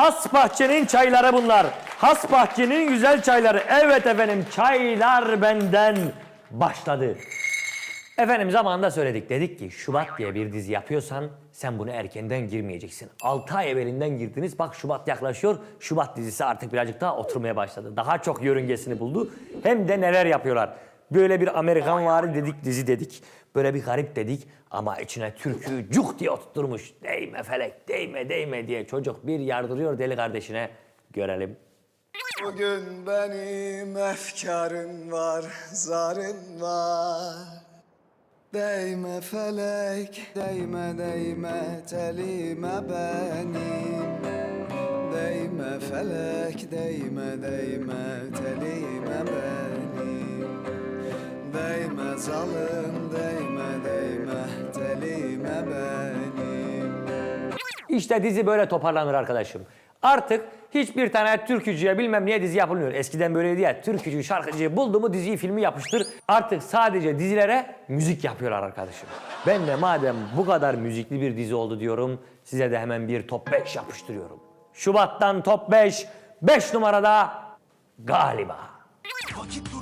Has bahçenin çayları bunlar. Has bahçenin güzel çayları. Evet efendim çaylar benden başladı. Efendim zamanında söyledik. Dedik ki Şubat diye bir dizi yapıyorsan sen bunu erkenden girmeyeceksin. 6 ay evvelinden girdiniz. Bak Şubat yaklaşıyor. Şubat dizisi artık birazcık daha oturmaya başladı. Daha çok yörüngesini buldu. Hem de neler yapıyorlar. Böyle bir Amerikan vari dedik dizi dedik. Böyle bir garip dedik ama içine türkü cuk diye oturtmuş. Değme felek değme değme diye çocuk bir yardırıyor deli kardeşine. Görelim. Bugün benim efkarım var, zarın var. Değme felek, değme değme telime benim. Değme felek, değme değme telime benim. Değme zalim, değme değme telime benim. İşte dizi böyle toparlanır arkadaşım. Artık hiçbir tane türkücüye bilmem niye dizi yapılmıyor. Eskiden böyleydi ya. Türkücü, şarkıcı buldu mu diziyi, filmi yapıştır. Artık sadece dizilere müzik yapıyorlar arkadaşım. Ben de madem bu kadar müzikli bir dizi oldu diyorum, size de hemen bir top 5 yapıştırıyorum. Şubat'tan top 5, 5 numarada galiba. Vakit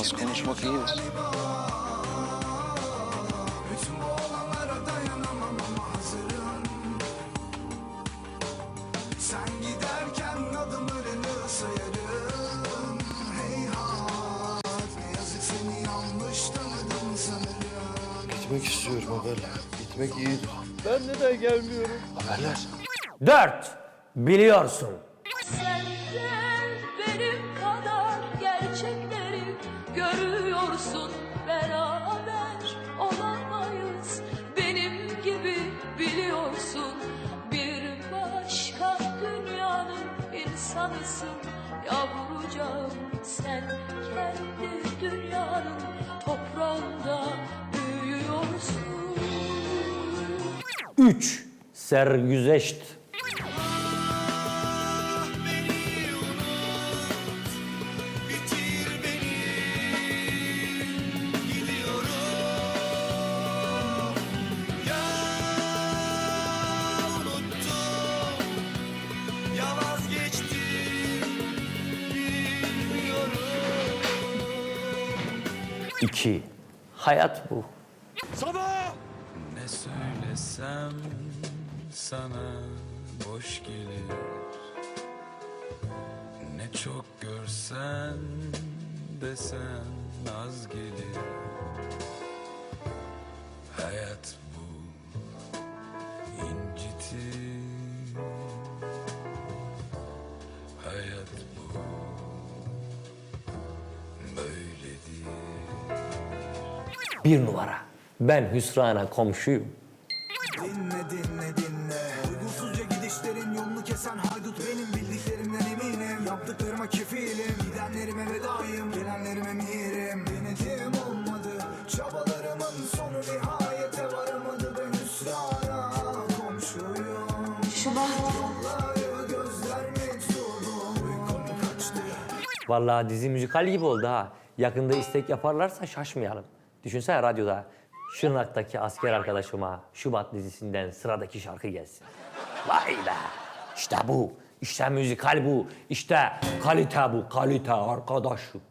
Az konuşmak iyidir. Gitmek istiyorum haberler. Gitmek iyidir. Ben neden gelmiyorum? Haberler. 4. Biliyorsun. Senden insanısın yavrucağım sen kendi dünyanın toprağında büyüyorsun 3. Sergüzeşt. 2. Hayat bu. Ne söylesem sana boş gelir Ne çok görsen desen az gelir Hayat Bir numara. Ben hüsrana komşuyum. Dinle dinle dinle Uygunsuzca gidişlerin yolunu kesen haydut benim Bildiklerimden eminim Yaptıklarıma kefilim Gidenlerime vedayım Gelenlerime mihirim Denedim olmadı Çabalarımın sonu nihayete varamadı Ben hüsrana komşuyum Yolları Uykum kaçtı Vallahi dizi müzikal gibi oldu ha. Yakında istek yaparlarsa şaşmayalım. Düşünsene radyoda Şırnak'taki asker arkadaşıma Şubat dizisinden sıradaki şarkı gelsin. Vay be! İşte bu. İşte müzikal bu. İşte kalite bu. Kalite arkadaşım.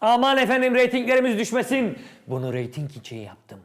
Aman efendim reytinglerimiz düşmesin. Bunu reyting için yaptım.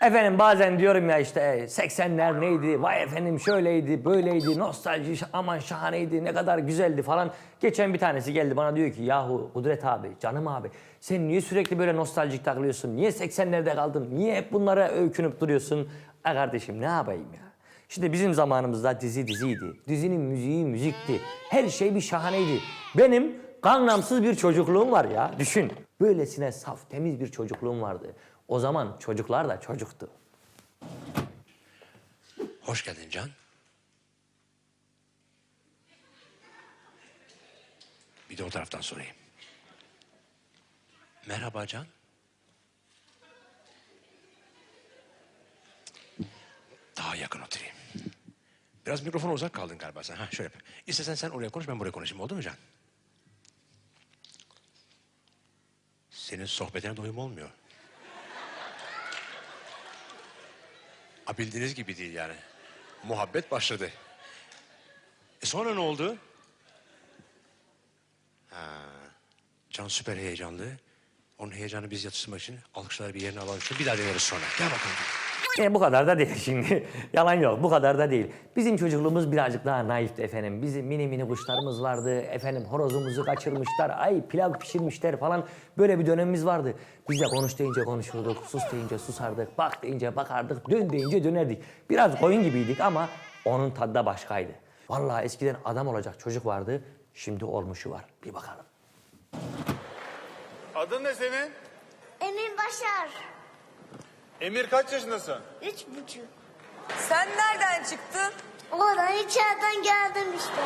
Efendim bazen diyorum ya işte e, 80'ler neydi, vay efendim şöyleydi, böyleydi, nostalji aman şahaneydi, ne kadar güzeldi falan. Geçen bir tanesi geldi bana diyor ki yahu Kudret abi, canım abi sen niye sürekli böyle nostaljik takılıyorsun? Niye 80'lerde kaldın? Niye hep bunlara öykünüp duruyorsun? E kardeşim ne yapayım ya? Şimdi bizim zamanımızda dizi diziydi. Dizinin müziği müzikti. Her şey bir şahaneydi. Benim Gangnamsız bir çocukluğum var ya. Düşün. Böylesine saf, temiz bir çocukluğum vardı. O zaman çocuklar da çocuktu. Hoş geldin Can. Bir de o taraftan sorayım. Merhaba Can. Daha yakın oturayım. Biraz mikrofona uzak kaldın galiba sen. Ha, şöyle yap. İstersen sen oraya konuş, ben buraya konuşayım. Oldu mu Can? Senin sohbetine doyum olmuyor. Ha, bildiğiniz gibi değil yani. Muhabbet başladı. E sonra ne oldu? Ha, Can süper heyecanlı. Onun heyecanı biz yatıştırmak için alkışları bir yerine alalım. Bir daha deneriz sonra. Gel bakalım. E, bu kadar da değil şimdi. Yalan yok bu kadar da değil. Bizim çocukluğumuz birazcık daha naifti efendim. Bizim mini mini kuşlarımız vardı. Efendim horozumuzu kaçırmışlar. Ay pilav pişirmişler falan. Böyle bir dönemimiz vardı. Biz de konuş deyince konuşurduk. Sus deyince susardık. Bak deyince bakardık. Dön deyince dönerdik. Biraz koyun gibiydik ama onun tadı da başkaydı. Vallahi eskiden adam olacak çocuk vardı. Şimdi olmuşu var. Bir bakalım. Adın ne senin? Emin Başar. Emir kaç yaşındasın? Üç buçuk. Sen nereden çıktın? Oradan içeriden geldim işte.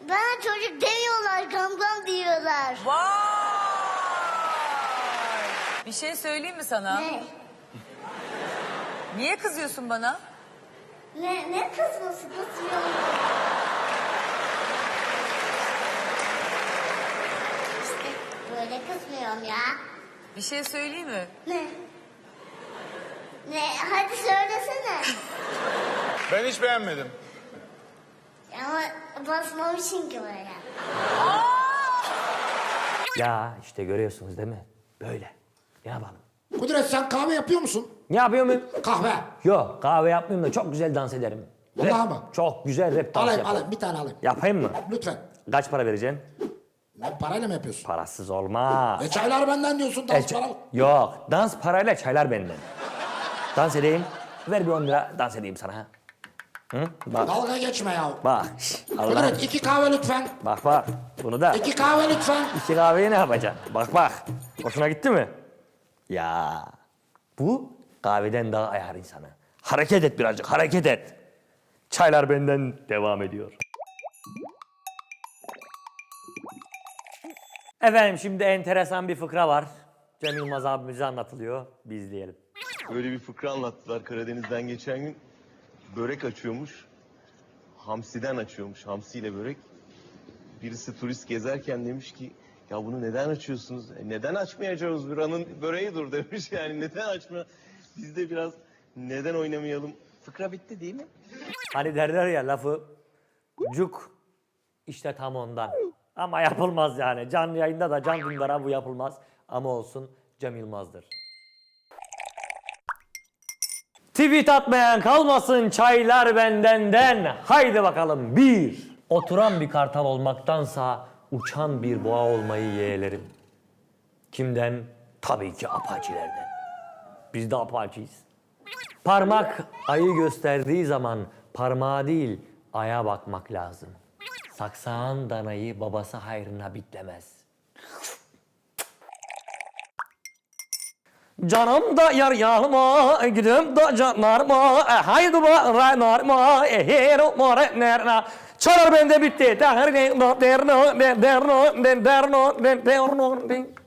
Bana çocuk demiyorlar, gamgam diyorlar. Vay! Bir şey söyleyeyim mi sana? Ne? Niye kızıyorsun bana? Ne, ne kızması kızıyorum. İşte böyle kızmıyorum ya. Bir şey söyleyeyim mi? Ne? Ne? Hadi söylesene. Ben hiç beğenmedim. Ama basmamışsın ki böyle. Ya işte görüyorsunuz değil mi? Böyle. Ne yapalım? Kudret sen kahve yapıyor musun? Ne yapıyor muyum? Kahve. Yok kahve yapmayayım da çok güzel dans ederim. Vallahi Rap- mı? Çok güzel rap dans Alayım yaparım. alayım bir tane alayım. Yapayım mı? Lütfen. Kaç para vereceksin? Ne parayla mı yapıyorsun? Parasız olmaz. E çaylar benden diyorsun dans E, para. Yok dans parayla çaylar benden. Dans edeyim. Ver bir 10 lira dans edeyim sana. ha. Hı? Bak Dalga geçme ya. bak. şş, Allah. Kudret iki kahve lütfen. Bak bak. Bunu da. İki kahve lütfen. İki kahveyi ne yapacaksın? Bak bak. Hoşuna gitti mi? Ya. Bu kahveden daha ayar insanı. Hareket et birazcık hareket et. Çaylar benden devam ediyor. Efendim şimdi enteresan bir fıkra var. Cem Yılmaz abimize anlatılıyor. Bir izleyelim. Böyle bir fıkra anlattılar Karadeniz'den geçen gün. Börek açıyormuş. Hamsiden açıyormuş. Hamsiyle börek. Birisi turist gezerken demiş ki ya bunu neden açıyorsunuz? "E, neden açmayacağız? Buranın böreğidir demiş yani neden açma? Biz de biraz neden oynamayalım? Fıkra bitti değil mi? Hani derler ya lafı cuk işte tam ondan. Ama yapılmaz yani. Canlı yayında da Can Dündar'a bu yapılmaz. Ama olsun Cem Yılmaz'dır. Tweet atmayan kalmasın çaylar bendenden. Haydi bakalım bir. Oturan bir kartal olmaktansa uçan bir boğa olmayı yeğlerim. Kimden? Tabii ki apaçilerden. Biz de apaçiyiz. Parmak ayı gösterdiği zaman parmağa değil aya bakmak lazım. Saksağın danayı babası hayrına bitlemez. Canım da yar yarma, gidip da canlarma, e, haydi ba narma, e hero more nerna. Çalar bende bitti. Derno, derno, derno, derno, derno, derno.